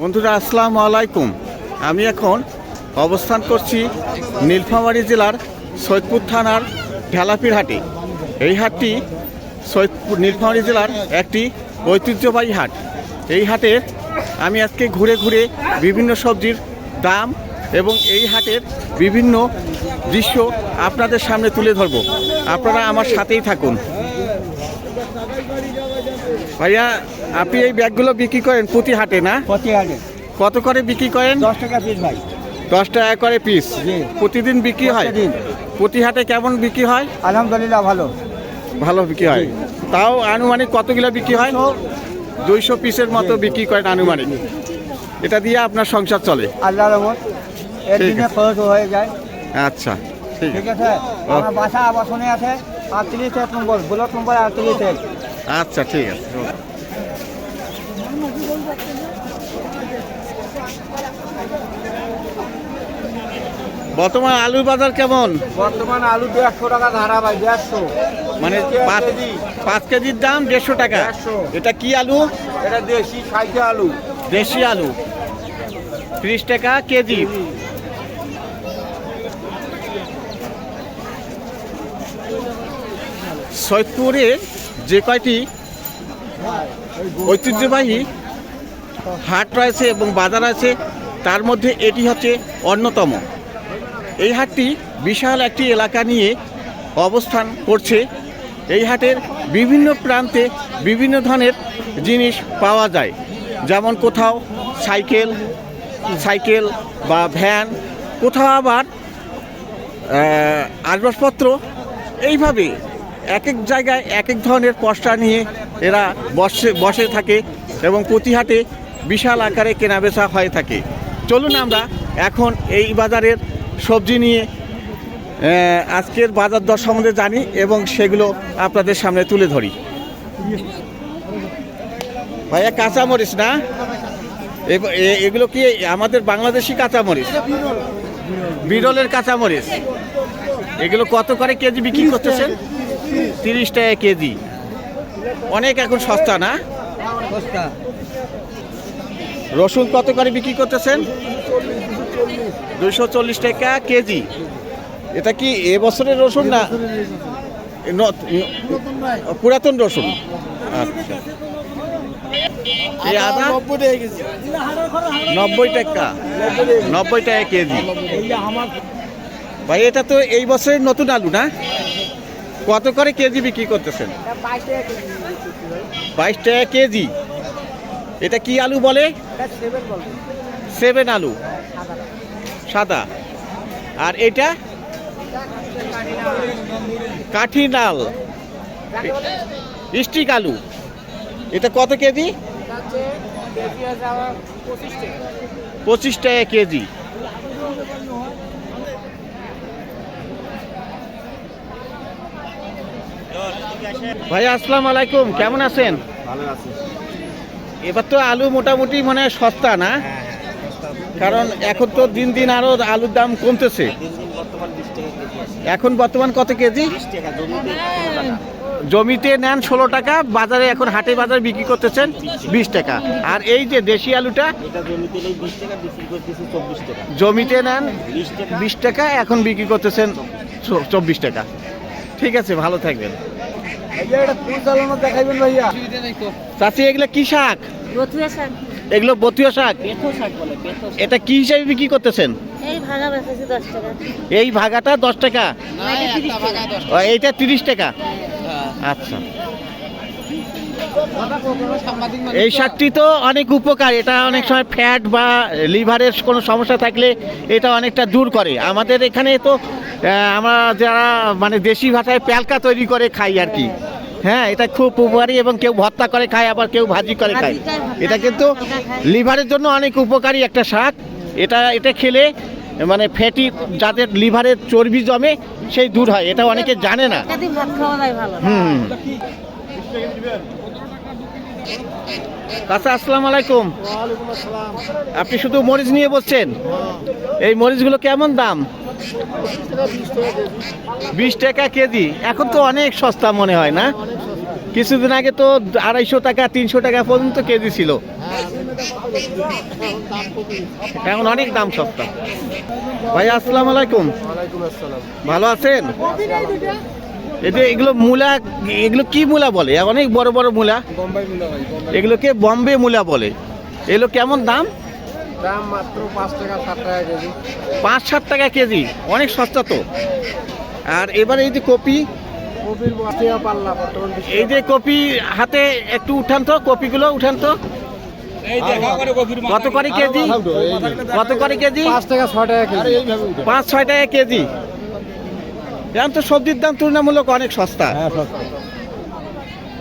বন্ধুরা, আসসালামু আলাইকুম। আমি এখন অবস্থান করছি নীলফামারী জেলার সৈয়দপুর থানার ঢেলাপির হাটে। এই হাটটি সৈয়দপুর, নীলফামারী জেলার একটি ঐতিহ্যবাহী হাট। এই হাটের আমি আজকে ঘুরে ঘুরে বিভিন্ন সবজির দাম এবং এই হাটের বিভিন্ন দৃশ্য আপনাদের সামনে তুলে ধরব। আপনারা আমার সাথেই থাকুন। ভাইয়া আপনি এই ব্যাগগুলো বিক্রি করেন প্রতি হাটে না? প্রতি হাটে। কত করে বিক্রি করেন? দশ টাকা পিস ভাই। দশ টাকা করে পিস। প্রতিদিন বিক্রি হয়। প্রতি হাটে কেমন বিক্রি হয়? আলহামদুলিল্লাহ ভালো। ভালো বিক্রি হয়। তাও আনুমানিক কতগুলো বিক্রি হয়? দুইশো পিসের মতো বিক্রি করেন আনুমানিক। এটা দিয়ে আপনার সংসার চলে। আল্লাহ খরচ হয়ে যায়। আচ্ছা ঠিক আছে। আমার বাসা আবাসনে আছে। আটত্রিশ এক নম্বর ব্লক নম্বর আটত্রিশ আচ্ছা ঠিক আছে। বর্তমান আলুর বাজার কেমন? বর্তমান আলু দেড়শো টাকা ধারা ভাই দেড়শো। মানে পাঁচ পাঁচ কেজির দাম দেড়শো টাকা। এটা কি আলু? এটা দেশি সাইজে আলু। দেশি আলু। ত্রিশ টাকা কেজি। সৈয়দপুরে যে কয়টি ঐতিহ্যবাহী হাট রয়েছে এবং বাজার আছে। তার মধ্যে এটি হচ্ছে অন্যতম। এই হাটটি বিশাল একটি এলাকা নিয়ে অবস্থান করছে। এই হাটের বিভিন্ন প্রান্তে বিভিন্ন ধরনের জিনিস পাওয়া যায়। যেমন কোথাও সাইকেল সাইকেল বা ভ্যান, কোথাও আবার আসবাবপত্র। এইভাবে এক এক জায়গায় এক এক ধরনের পশরা নিয়ে এরা বসে বসে থাকে এবং প্রতি হাটে বিশাল আকারে কেনাবেচা হয়ে থাকে। চলুন আমরা এখন এই বাজারের সবজি নিয়ে আজকের বাজার দর সম্বন্ধে জানি এবং সেগুলো আপনাদের সামনে তুলে ধরি। ভাইয়া, কাঁচামরিচ না? এগুলো কি আমাদের বাংলাদেশি কাঁচামরিচ? বিরলের কাঁচামরিচ। এগুলো কত করে কেজি বিক্রি করতেছেন? তিরিশ টাকা কেজি। অনেক এখন সস্তা না? সস্তা। রসুন কত করে বিক্রি করতেছেন? দুইশো চল্লিশ টাকা কেজি। এটা কি এ বছরের রসুন না? পুরাতন রসুন। আচ্ছা। এই আদা নব্বই টাকা নব্বই টাকা। কেজি। ভাই এটা তো এই বছরের নতুন আলু না? কত করে কেজি বিক্রি করতেছেন? বাইশ টাকা কেজি। এটা কি আলু বলে? সেভেন আলু। সাদা। আর এটা? কাঠি লাল স্টিক আলু। এটা কত কেজি? পঁচিশ টাকা কেজি। ভাই আসসালামু আলাইকুম। কেমন আছেন? ভালো আছে। এবার তো আলু মোটামুটি মানে সস্তা না? কারণ এখন তো দিন দিন আরও আলুর দাম কমতেছে। এখন বর্তমান কত কেজি? জমিতে নেন ষোলো টাকা বাজারে এখন হাটে বাজারে বিক্রি করতেছেন বিশ টাকা। আর এই যে দেশি আলুটা জমিতে নেন বিশ টাকা। এখন বিক্রি করতেছেন চব্বিশ টাকা। ঠিক আছে ভালো থাকবেন। চাষি এগুলো কি শাক? এগুলো বতীয় শাক? এটা কি হিসাবে বিক্রি করতেছেন? এই ভাগাটা দশ টাকা? এইটা তিরিশ টাকা? আচ্ছা। এই শাকটি তো অনেক উপকার। এটা অনেক সময় ফ্যাট বা লিভারের কোনো সমস্যা থাকলে এটা অনেকটা দূর করে। আমাদের এখানে তো আমরা যারা মানে দেশি ভাষায় প্যালকা তৈরি করে খাই আর কি। হ্যাঁ এটা খুব উপকারী এবং কেউ ভর্তা করে খায় আবার কেউ ভাজি করে খায়। এটা কিন্তু লিভারের জন্য অনেক উপকারী একটা শাক। এটা এটা খেলে মানে ফ্যাটি যাদের লিভারের চর্বি জমে সেই দূর হয়। এটা অনেকে জানে না। হুম। কাকা আসসালাম আলাইকুম। আপনি শুধু মরিচ নিয়ে বসছেন? এই মরিচগুলো কেমন দাম? বিশ টাকা কেজি। এখন তো অনেক সস্তা মনে হয় না? কিছুদিন আগে তো আড়াইশো টাকা তিনশো টাকা পর্যন্ত কেজি ছিল। এখন অনেক দাম সস্তা। ভাই আসসালামু আলাইকুম। ভালো আছেন? এতে এগুলো মূলা এগুলো কি মূলা বলে? অনেক বড় বড় মূলা। এগুলোকে বম্বে মূলা বলে। এগুলো কেমন দাম? দাম মাত্র পাঁচ টাকা সাত টাকা কেজি। পাঁচ সাত টাকা কেজি। অনেক সস্তা তো। আর এবার এই যে কপি এই যে কপি হাতে একটু উঠান তো কপিগুলো উঠান তো। কত করে কেজি? কত করে কেজি? পাঁচ টাকা ছয় টাকা কেজি। পাঁচ ছয় টাকা কেজি। এখন তো সবজির দাম তুলনামূলক অনেক সস্তা। হ্যাঁ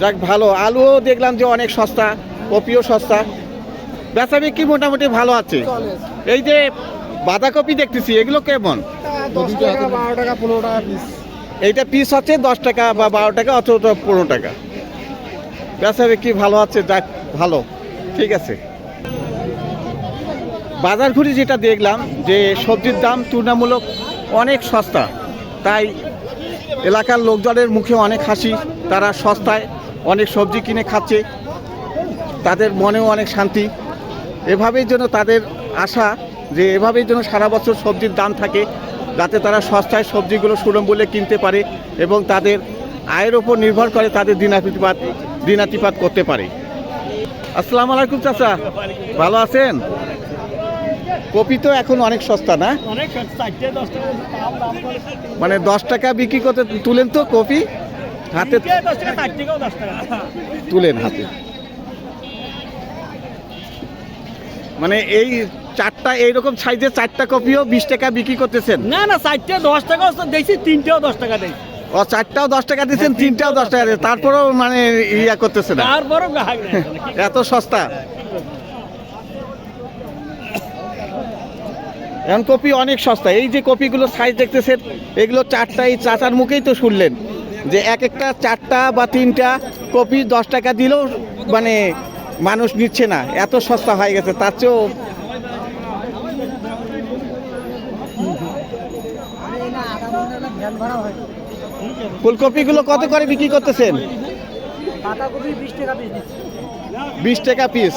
যাক ভালো। আলুও দেখলাম যে অনেক সস্তা কপিও সস্তা। বেচা বিক্রি মোটামুটি ভালো আছে। এই যে বাঁধাকপি দেখতেছি এগুলো কেমন? এইটা পিস হচ্ছে দশ টাকা বা বারো টাকা অথবা পনেরো টাকা। বেচা বিক্রি ভালো আছে যাক ভালো। ঠিক আছে। বাজার ঘুরে যেটা দেখলাম যে সবজির দাম তুলনামূলক অনেক সস্তা। তাই এলাকার লোকজনের মুখে অনেক হাসি, তারা সস্তায় অনেক সবজি কিনে খাচ্ছে, তাদের মনেও অনেক শান্তি। এভাবেই যেন তাদের আশা যে এভাবেই যেন সারা বছর সবজির দাম থাকে, যাতে তারা সস্তায় সবজিগুলো সুলভ মূল্যে কিনতে পারে এবং তাদের আয়ের ওপর নির্ভর করে তাদের দিনাতিপাত দিনাতিপাত করতে পারে। আসসালামু আলাইকুম চাচা, ভালো আছেন? কপি তো এখন অনেক সস্তা না? মানে দশ টাকা বিক্রি করতে তুলেন তো কপি? হাতে তুলেন হাতে। মানে এই চারটা এইরকম সাইজের চারটা কপিও বিশ টাকা বিক্রি করতেছেন? না না চারটে দশ টাকা দেখছি তিনটেও দশ টাকা দেয় ও চারটাও দশ টাকা দিচ্ছেন তিনটাও দশ টাকা দিচ্ছেন তারপরেও মানে ইয়া করতেছে না? তারপরও। এত সস্তা? এখন কপি অনেক সস্তা। এই যে কপিগুলো সাইজ দেখতেছেন, এগুলো চারটা এই চাচার মুখেই তো শুনলেন যে এক একটা চারটা বা তিনটা কপি দশ টাকা দিলেও মানে মানুষ নিচ্ছে না, এত সস্তা হয়ে গেছে, তার চেয়েও ফুলকপিগুলো কত করে বিক্রি করতেছেন? বিশ টাকা পিস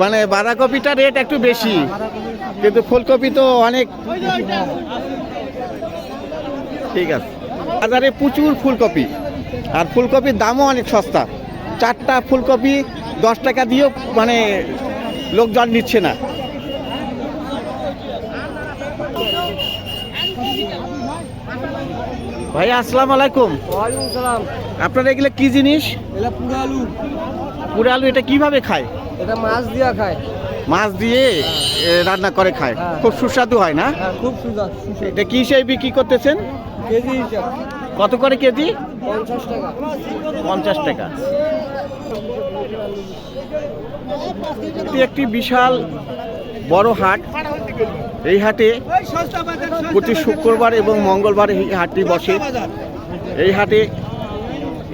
মানে বাঁধাকপিটা রেট একটু বেশি। কিন্তু ফুলকপি তো অনেক। ঠিক আছে। বাজারে প্রচুর ফুলকপি। আর ফুলকপির দামও অনেক সস্তা। চারটা ফুলকপি দশ টাকা দিয়েও মানে লোকজন নিচ্ছে না। ভাইয়া আসসালামু আলাইকুম। ওয়ালাইকুম সালাম। আপনারা এগুলো কি জিনিস? এটা পুরো আলু। পুরো আলু এটা কীভাবে খায়? এটা মাছ দিয়া খায়। মাছ দিয়ে রান্না করে খায়। হ্যাঁ। খুব সুস্বাদু হয় না? হ্যাঁ খুব সুন্দর এটা কি হিসেবে বিক্রি করতেছেন? কেজি কত করে কেজি? পঞ্চাশ টাকা। পঞ্চাশ টাকা। এটি একটি বিশাল বড় হাট। এই হাটে প্রতি শুক্রবার এবং মঙ্গলবার এই হাটটি বসে। এই হাটে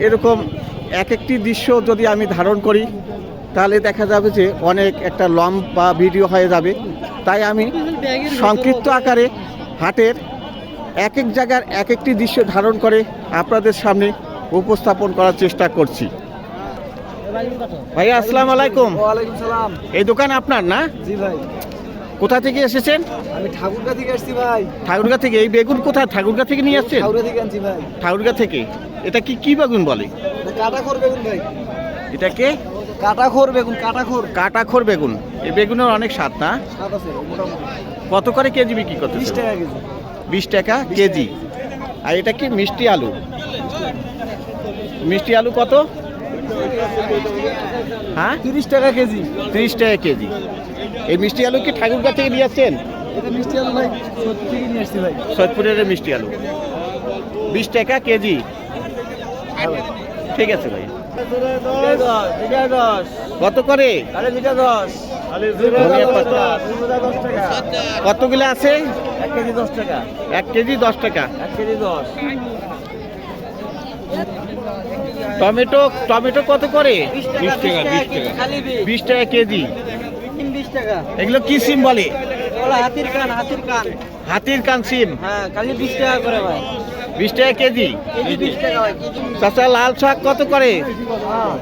এরকম এক একটি দৃশ্য যদি আমি ধারণ করি তাহলে দেখা যাবে যে অনেক একটা লম্বা ভিডিও হয়ে যাবে। তাই আমি সংক্ষিপ্ত আকারে হাটের এক এক জায়গার এক একটি দৃশ্য ধারণ করে আপনাদের সামনে উপস্থাপন করার চেষ্টা করছি। ভাইয়া আসসালাম আলাইকুম। সালাম। এই দোকান আপনার না? জি ভাই। কোথা থেকে এসেছেন? আমি ঠাকুরগা থেকে আসছি ভাই। ঠাকুরগা থেকে? এই বেগুন কোথায়? ঠাকুরগা থেকে নিয়ে আসছেন? ঠাকুরা থেকে আনছি ভাই। ঠাকুরগা থেকে? এটা কি কি বেগুন বলে? কাটা খোর বেগুন ভাই। এটাকে কাটা খোর বেগুন কাটা খোর কাটাখোর বেগুন। এই বেগুনের অনেক স্বাদ না? স্বাদ আছে কত করে কেজি বিক্রি করতে বিশ টাকা কেজি। বিশ টাকা কেজি। আর এটা কি মিষ্টি আলু? মিষ্টি আলু কত? হ্যাঁ? তিরিশ টাকা কেজি। তিরিশ টাকা কেজি। এই মিষ্টি আলু কি ঠাকুরগা থেকে নিয়ে আসছেন? এটা মিষ্টি আলু ভাই সৈয়দপুরের মিষ্টি আলু। বিশ টাকা কেজি। ঠিক আছে ভাই। কত করে? কতগুলো আছে? এক কেজি দশ টাকা। এক কেজি দশ টাকা। এক কেজি দশ। টমেটো টমেটো কত করে? বিশ টাকা বিশ টাকা কেজি। বিশ টাকা। এগুলো কি সিম বলে? হাতির কান হাতির কান। হাতির কান সিম? হ্যাঁ খালি বিশ টাকা করে ভাই। বিশ টাকা কেজি? চাচা লাল শাক কত করে? হ্যাঁ।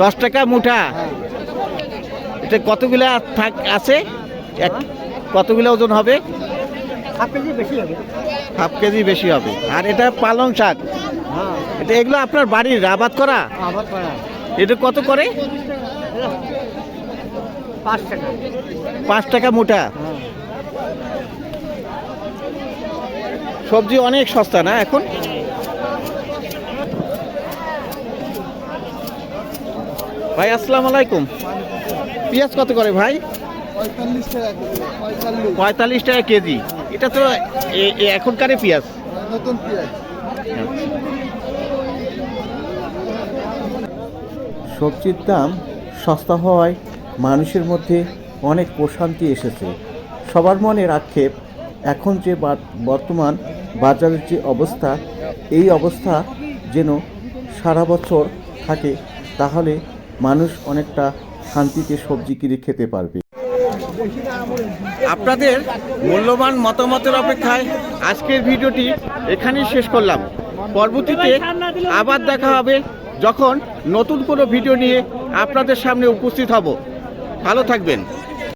দশ টাকা মুঠা? হ্যাঁ। এটা কতগুলা থাক আছে? এক কতগুলো ওজন হবে? হাফ কেজি বেশি হবে। আর এটা পালং শাক। হ্যাঁ। এটা এগুলো আপনার বাড়ির আবাদ করা? এটা কত করে? পাঁচ টাকা। মুঠা হ্যাঁ। সবজি অনেক সস্তা না এখন? ভাই আসসালামু আলাইকুম। পেঁয়াজ কত করে ভাই? পঁয়তাল্লিশ। টাকা কেজি। এটা তো এ- এ- পেঁয়াজ। নতুন পেঁয়াজ। সবজির দাম সস্তা হওয়ায় মানুষের মধ্যে অনেক প্রশান্তি এসেছে। সবার মনের আক্ষেপ এখন যে বা- বর্তমান বাজারের যে অবস্থা এই অবস্থা যেন সারা বছর থাকে তাহলে মানুষ অনেকটা শান্তিতে সবজি কিনে খেতে পারবে। আপনাদের মূল্যবান মতামতের অপেক্ষায় আজকের ভিডিওটি এখানেই শেষ করলাম। পরবর্তীতে আবার দেখা হবে যখন নতুন কোনো ভিডিও নিয়ে আপনাদের সামনে উপস্থিত হব। ভালো থাকবেন।